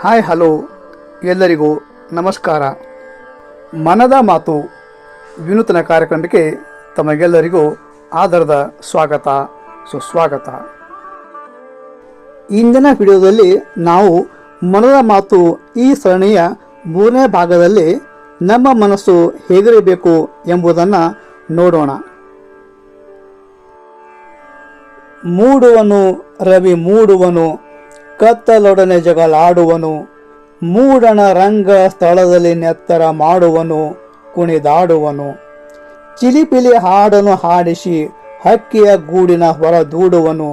Hi, hello. ಎಲ್ಲರಿಗೂ ನಮಸ್ಕಾರ. ಮನದ ಮಾತು ವಿನೂತನ ಕಾರ್ಯಕ್ರಮಕ್ಕೆ ತಮಗೆಲ್ಲರಿಗೂ ಆಧಾರದ ಸ್ವಾಗತ, ಸುಸ್ವಾಗತ. ಇಂದಿನ ವಿಡಿಯೋದಲ್ಲಿ ನಾವು ಮನದ ಮಾತು ಈ ಸರಣಿಯ ಮೂರನೇ ಭಾಗದಲ್ಲಿ ನಮ್ಮ ಮನಸ್ಸು ಹೇಗಿರಬೇಕು ಎಂಬುದನ್ನು ನೋಡೋಣ. ಮೂಡುವನು, ರವಿ ಮೂಡುವನು ಕತ್ತಲೊಡನೆ ಜಗಳಾಡುವನು. ಮೂಡಣ ರಂಗ ಸ್ಥಳದಲ್ಲಿ ನೆತ್ತರ ಮಾಡುವನು, ಕುಣಿದಾಡುವನು. ಚಿಲಿಪಿಲಿ ಹಾಡನ್ನು ಹಾಡಿಸಿ ಹಕ್ಕಿಯ ಗೂಡಿನ ಹೊರ ದೂಡುವನು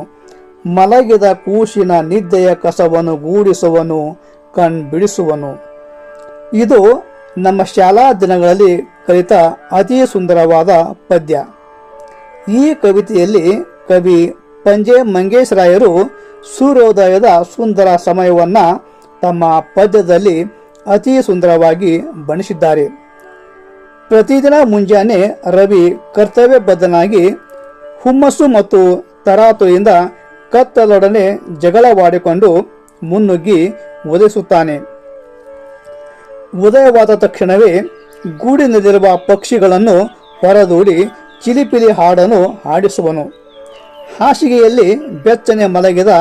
ಮಲಗಿದ ಕೂಸಿನ ನಿದ್ದೆಯ ಕಸವನ್ನು ಗೂಡಿಸುವನು ಕಣ್ ಬಿಡಿಸುವನು ಇದು ನಮ್ಮ ಶಾಲಾ ದಿನಗಳಲ್ಲಿ ಕಲಿತ ಅತಿ ಸುಂದರವಾದ ಪದ್ಯ. ಈ ಕವಿತೆಯಲ್ಲಿ ಕವಿ ಪಂಜೆ ಮಂಗೇಶರಾಯರು ಸೂರ್ಯೋದಯದ ಸುಂದರ ಸಮಯವನ್ನು ತಮ್ಮ ಪದ್ಯದಲ್ಲಿ ಅತಿ ಸುಂದರವಾಗಿ ಬಣಿಸಿದ್ದಾರೆ ಪ್ರತಿದಿನ ಮುಂಜಾನೆ ರವಿ ಕರ್ತವ್ಯಬದ್ಧನಾಗಿ ಹುಮ್ಮಸ್ಸು ಮತ್ತು ತರಾತುರಿಯಿಂದ ಕತ್ತಲೊಡನೆ ಜಗಳವಾಡಿಕೊಂಡು ಮುನ್ನುಗ್ಗಿ ಒದಗಿಸುತ್ತಾನೆ. ಉದಯವಾದ ತಕ್ಷಣವೇ ಗೂಡಿನಲ್ಲಿರುವ ಪಕ್ಷಿಗಳನ್ನು ಹೊರದೂಡಿ ಚಿಲಿಪಿಲಿ ಹಾಡನ್ನು ಹಾಡಿಸುವನು. ಹಾಸಿಗೆಯಲ್ಲಿ ಬೆಚ್ಚನೆ ಮಲಗಿದ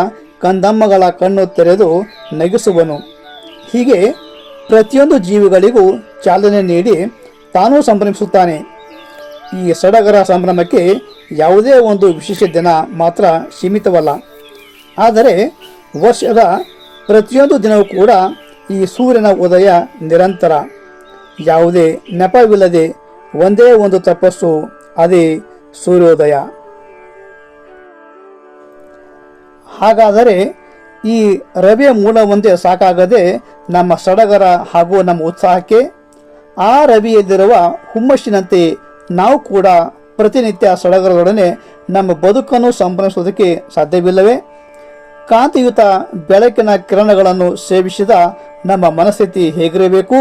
ಕಂದಮ್ಮಗಳ ಕಣ್ಣು ತೆರೆದು ನಗಿಸುವನು. ಹೀಗೆ ಪ್ರತಿಯೊಂದು ಜೀವಿಗಳಿಗೂ ಚಾಲನೆ ನೀಡಿ ತಾನೂ ಸಂಭ್ರಮಿಸುತ್ತಾನೆ. ಈ ಸಡಗರ ಸಂಭ್ರಮಕ್ಕೆ ಯಾವುದೇ ಒಂದು ವಿಶೇಷ ದಿನ ಮಾತ್ರ ಸೀಮಿತವಲ್ಲ. ಆದರೆ ವರ್ಷದ ಪ್ರತಿಯೊಂದು ದಿನವೂ ಕೂಡ ಈ ಸೂರ್ಯನ ಉದಯ ನಿರಂತರ. ಯಾವುದೇ ನೆಪವಿಲ್ಲದೆ ಒಂದೇ ಒಂದು ತಪಸ್ಸು, ಅದೇ ಸೂರ್ಯೋದಯ. ಹಾಗಾದರೆ ಈ ರವಿಯ ಮೂಲ ಒಂದೇ ಸಾಕಾಗದೆ ನಮ್ಮ ಸಡಗರ ಹಾಗೂ ನಮ್ಮ ಉತ್ಸಾಹಕ್ಕೆ ಆ ರವಿಯಲ್ಲಿರುವ ಹುಮ್ಮಸ್ಸಿನಂತೆ ನಾವು ಕೂಡ ಪ್ರತಿನಿತ್ಯ ಸಡಗರದೊಡನೆ ನಮ್ಮ ಬದುಕನ್ನು ಸಂಭ್ರಮಿಸುವುದಕ್ಕೆ ಸಾಧ್ಯವಿಲ್ಲವೇ? ಕಾಂತಿಯುತ ಬೆಳಕಿನ ಕಿರಣಗಳನ್ನು ಸೇವಿಸಿದ ನಮ್ಮ ಮನಸ್ಥಿತಿ ಹೇಗಿರಬೇಕು?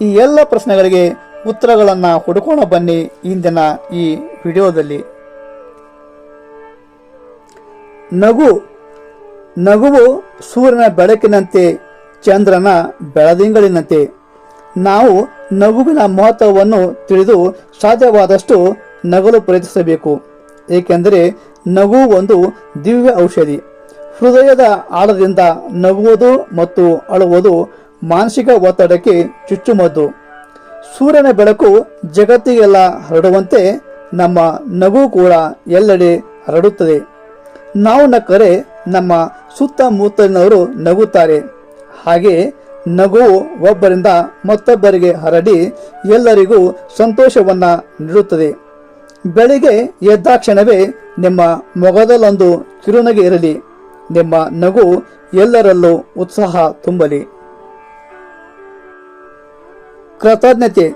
ಈ ಎಲ್ಲ ಪ್ರಶ್ನೆಗಳಿಗೆ ಉತ್ತರಗಳನ್ನು ಹುಡುಕೋಣ ಬನ್ನಿ ಇಂದಿನ ಈ ವಿಡಿಯೋದಲ್ಲಿ. ನಗು, ನಗುವು ಸೂರ್ಯನ ಬೆಳಕಿನಂತೆ, ಚಂದ್ರನ ಬೆಳದಿಂಗಳಿನಂತೆ. ನಾವು ನಗುವಿನ ಮಹತ್ವವನ್ನು ತಿಳಿದು ಸಾಧ್ಯವಾದಷ್ಟು ನಗಲು ಪ್ರಯತ್ನಿಸಬೇಕು. ಏಕೆಂದರೆ ನಗು ಒಂದು ದಿವ್ಯ ಔಷಧಿ. ಹೃದಯದ ಆಳದಿಂದ ನಗುವುದು ಮತ್ತು ಅಳುವುದು ಮಾನಸಿಕ ಒತ್ತಡಕ್ಕೆ ಚುಚ್ಚುಮದ್ದು. ಸೂರ್ಯನ ಬೆಳಕು ಜಗತ್ತಿಗೆಲ್ಲ ಹರಡುವಂತೆ ನಮ್ಮ ನಗು ಕೂಡ ಎಲ್ಲೆಡೆ ಹರಡುತ್ತದೆ. ನಾವು ನಕ್ಕರೆ ನಮ್ಮ ಸುತ್ತಮುತ್ತಲಿನವರು ನಗುತ್ತಾರೆ. ಹಾಗೆ ನಗು ಒಬ್ಬರಿಂದ ಮತ್ತೊಬ್ಬರಿಗೆ ಹರಡಿ ಎಲ್ಲರಿಗೂ ಸಂತೋಷವನ್ನು ನೀಡುತ್ತದೆ. ಬೆಳಿಗ್ಗೆ ಎದ್ದಾಕ್ಷಣವೇ ನಿಮ್ಮ ಮೊಗದಲ್ಲೊಂದು ಕಿರುನಗೆ ಇರಲಿ. ನಿಮ್ಮ ನಗು ಎಲ್ಲರಲ್ಲೂ ಉತ್ಸಾಹ ತುಂಬಲಿ. ಕೃತಜ್ಞತೆ.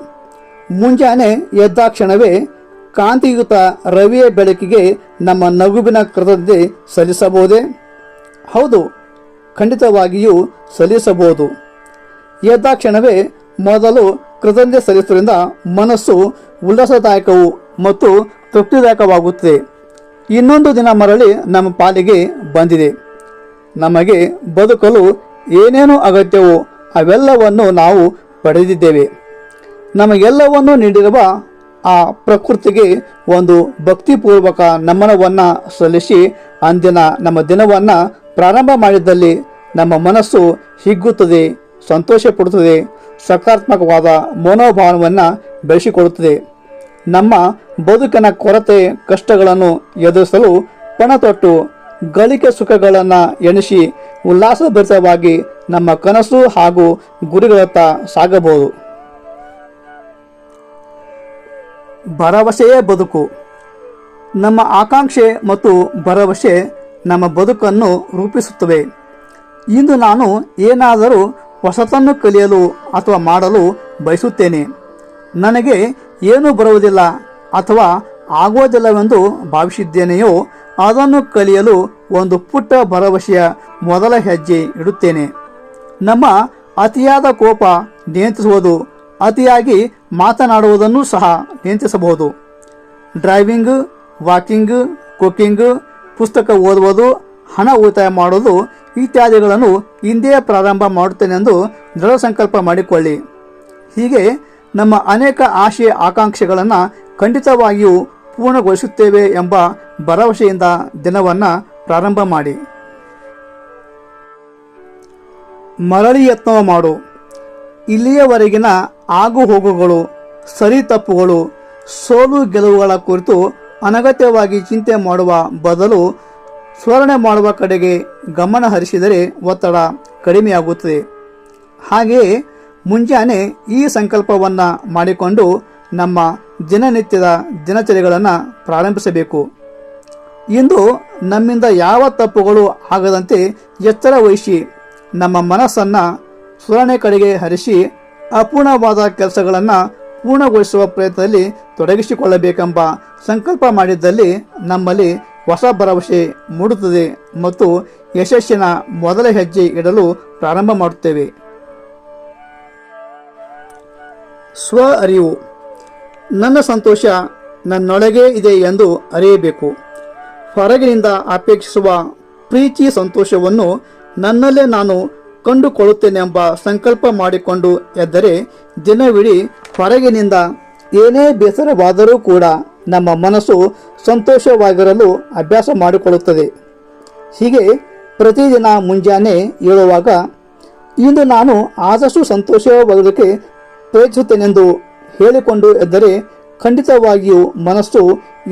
ಮುಂಜಾನೆ ಎದ್ದಾಕ್ಷಣವೇ ಕಾಂತಿಯುತ ರವಿಯ ಬೆಳಕಿಗೆ ನಮ್ಮ ನಗುವಿನ ಕೃತಜ್ಞತೆ ಸಲ್ಲಿಸಬಹುದೇ? ಹೌದು, ಖಂಡಿತವಾಗಿಯೂ ಸಲ್ಲಿಸಬಹುದು. ಎದ್ದಾಕ್ಷಣವೇ ಮೊದಲು ಕೃತಜ್ಞತೆ ಸಲ್ಲಿಸುವುದರಿಂದ ಮನಸ್ಸು ಉಲ್ಲಾಸದಾಯಕವು ಮತ್ತು ತೃಪ್ತಿದಾಯಕವಾಗುತ್ತದೆ. ಇನ್ನೊಂದು ದಿನ ಮರಳಿ ನಮ್ಮ ಪಾಲಿಗೆ ಬಂದಿದೆ. ನಮಗೆ ಬದುಕಲು ಏನೇನು ಅಗತ್ಯವೋ ಅವೆಲ್ಲವನ್ನು ನಾವು ಪಡೆದಿದ್ದೇವೆ. ನಮಗೆಲ್ಲವನ್ನು ನೀಡಿರುವ ಆ ಪ್ರಕೃತಿಗೆ ಒಂದು ಭಕ್ತಿಪೂರ್ವಕ ನಮನವನ್ನು ಸಲ್ಲಿಸಿ ಅಂದಿನ ನಮ್ಮ ದಿನವನ್ನು ಪ್ರಾರಂಭ ಮಾಡಿದಲ್ಲಿ ನಮ್ಮ ಮನಸ್ಸು ಹಿಗ್ಗುತ್ತದೆ ಸಂತೋಷ ಪಡುತ್ತದೆ ಸಕಾರಾತ್ಮಕವಾದ ಮನೋಭಾವವನ್ನು ಬೆಳೆಸಿಕೊಳ್ಳುತ್ತದೆ ನಮ್ಮ ಬದುಕಿನ ಕೊರತೆ, ಕಷ್ಟಗಳನ್ನು ಎದುರಿಸಲು ಪಣತೊಟ್ಟು ಗಳಿಕೆ ಸುಖಗಳನ್ನು ಎಣಿಸಿ ಉಲ್ಲಾಸಭರಿತವಾಗಿ ನಮ್ಮ ಕನಸು ಹಾಗೂ ಗುರಿಗಳತ್ತ ಸಾಗಬಹುದು. ಭರವಸೆಯೇ ಬದುಕು. ನಮ್ಮ ಆಕಾಂಕ್ಷೆ ಮತ್ತು ಭರವಸೆ ನಮ್ಮ ಬದುಕನ್ನು ರೂಪಿಸುತ್ತವೆ. ಇಂದು ನಾನು ಏನಾದರೂ ಹೊಸತನ್ನು ಕಲಿಯಲು ಅಥವಾ ಮಾಡಲು ಬಯಸುತ್ತೇನೆ. ನನಗೆ ಏನೂ ಬರುವುದಿಲ್ಲ ಅಥವಾ ಆಗೋದಿಲ್ಲವೆಂದು ಭಾವಿಸಿದ್ದೇನೆಯೋ ಅದನ್ನು ಕಲಿಯಲು ಒಂದು ಪುಟ್ಟ ಭರವಸೆಯ ಮೊದಲ ಹೆಜ್ಜೆ ಇಡುತ್ತೇನೆ. ನಮ್ಮ ಅತಿಯಾದ ಕೋಪ ನಿಯಂತ್ರಿಸುವುದು ಅತಿಯಾಗಿ ಮಾತನಾಡುವುದನ್ನು ಸಹ ನಿಯಂತ್ರಿಸಬಹುದು. ಡ್ರೈವಿಂಗ್, ವಾಕಿಂಗ್ ಕುಕಿಂಗ್ ಪುಸ್ತಕ ಓದುವುದು, ಹಣ ಉಳಿತಾಯ ಮಾಡುವುದು ಇತ್ಯಾದಿಗಳನ್ನು ಇಂದೇ ಪ್ರಾರಂಭ ಮಾಡುತ್ತೇನೆಂದು ದೃಢ ಸಂಕಲ್ಪ ಮಾಡಿಕೊಳ್ಳಿ. ಹೀಗೆ ನಮ್ಮ ಅನೇಕ ಆಶೆ ಆಕಾಂಕ್ಷೆಗಳನ್ನು ಖಂಡಿತವಾಗಿಯೂ ಪೂರ್ಣಗೊಳಿಸುತ್ತೇವೆ ಎಂಬ ಭರವಸೆಯಿಂದ ದಿನವನ್ನು ಪ್ರಾರಂಭ ಮಾಡಿ. ಮರಳಿ ಯತ್ನವ ಮಾಡು. ಇಲ್ಲಿಯವರೆಗಿನ ಆಗು ಹೋಗುಗಳು ಸರಿ ತಪ್ಪುಗಳು, ಸೋಲು ಗೆಲುವುಗಳ ಕುರಿತು ಅನಗತ್ಯವಾಗಿ ಚಿಂತೆ ಮಾಡುವ ಬದಲು ಸುಧಾರಣೆ ಮಾಡುವ ಕಡೆಗೆ ಗಮನ ಹರಿಸಿದರೆ ಒತ್ತಡ ಕಡಿಮೆಯಾಗುತ್ತದೆ. ಹಾಗೆಯೇ ಮುಂಜಾನೆ ಈ ಸಂಕಲ್ಪವನ್ನು ಮಾಡಿಕೊಂಡು ನಮ್ಮ ದಿನನಿತ್ಯದ ದಿನಚರಿಗಳನ್ನು ಪ್ರಾರಂಭಿಸಬೇಕು. ಇಂದು ನಮ್ಮಿಂದ ಯಾವ ತಪ್ಪುಗಳು ಆಗದಂತೆ ಎಚ್ಚರ ವಹಿಸಿ ನಮ್ಮ ಮನಸ್ಸನ್ನು ಸುಧಾರಣೆ ಕಡೆಗೆ ಹರಿಸಿ ಅಪೂರ್ಣವಾದ ಕೆಲಸಗಳನ್ನು ಪೂರ್ಣಗೊಳಿಸುವ ಪ್ರಯತ್ನದಲ್ಲಿ ತೊಡಗಿಸಿಕೊಳ್ಳಬೇಕೆಂಬ ಸಂಕಲ್ಪ ಮಾಡಿದ್ದಲ್ಲಿ ನಮ್ಮಲ್ಲಿ ಹೊಸ ಭರವಸೆ ಮೂಡುತ್ತದೆ ಮತ್ತು ಯಶಸ್ಸಿನ ಮೊದಲ ಹೆಜ್ಜೆ ಇಡಲು ಪ್ರಾರಂಭ ಮಾಡುತ್ತೇವೆ. ಸ್ವ ಅರಿವು. ನನ್ನ ಸಂತೋಷ ನನ್ನೊಳಗೇ ಇದೆ ಎಂದು ಅರಿಯಬೇಕು. ಹೊರಗಿನಿಂದ ಅಪೇಕ್ಷಿಸುವ ಪ್ರೀತಿ ಸಂತೋಷವನ್ನು ನನ್ನಲ್ಲೇ ನಾನು ಕಂಡುಕೊಳ್ಳುತ್ತೇನೆಂಬ ಸಂಕಲ್ಪ ಮಾಡಿಕೊಂಡು ಎದ್ದರೆ ದಿನವಿಡೀ ಹೊರಗಿನಿಂದ ಏನೇ ಬೇಸರವಾದರೂ ಕೂಡ ನಮ್ಮ ಮನಸ್ಸು ಸಂತೋಷವಾಗಿರಲು ಅಭ್ಯಾಸ ಮಾಡಿಕೊಳ್ಳುತ್ತದೆ. ಹೀಗೆ ಪ್ರತಿದಿನ ಮುಂಜಾನೆ ಏಳುವಾಗ ಇಂದು ನಾನು ಆದಷ್ಟು ಸಂತೋಷವಾಗಲಿಕ್ಕೆ ಪ್ರಯತ್ನಿಸುತ್ತೇನೆಂದು ಹೇಳಿಕೊಂಡು ಎದ್ದರೆ ಖಂಡಿತವಾಗಿಯೂ ಮನಸ್ಸು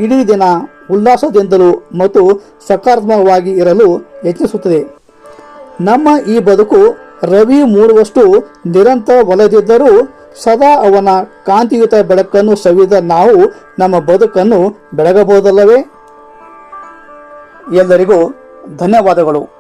ಇಡೀ ದಿನ ಉಲ್ಲಾಸದಿಂದಲೂ ಮತ್ತು ಸಕಾರಾತ್ಮಕವಾಗಿ ಇರಲು ಯತ್ನಿಸುತ್ತದೆ. ನಮ್ಮ ಈ ಬದುಕು ರವಿ ಮೂಡುವಷ್ಟು ನಿರಂತರ ಒಲೆದಿದ್ದರೂ ಸದಾ ಅವನ ಕಾಂತಿಯುತ ಬೆಳಕನ್ನು ಸವಿದ ನಾವು ನಮ್ಮ ಬದುಕನ್ನು ಬೆಳಗಬಹುದಲ್ಲವೇ? ಎಲ್ಲರಿಗೂ ಧನ್ಯವಾದಗಳು.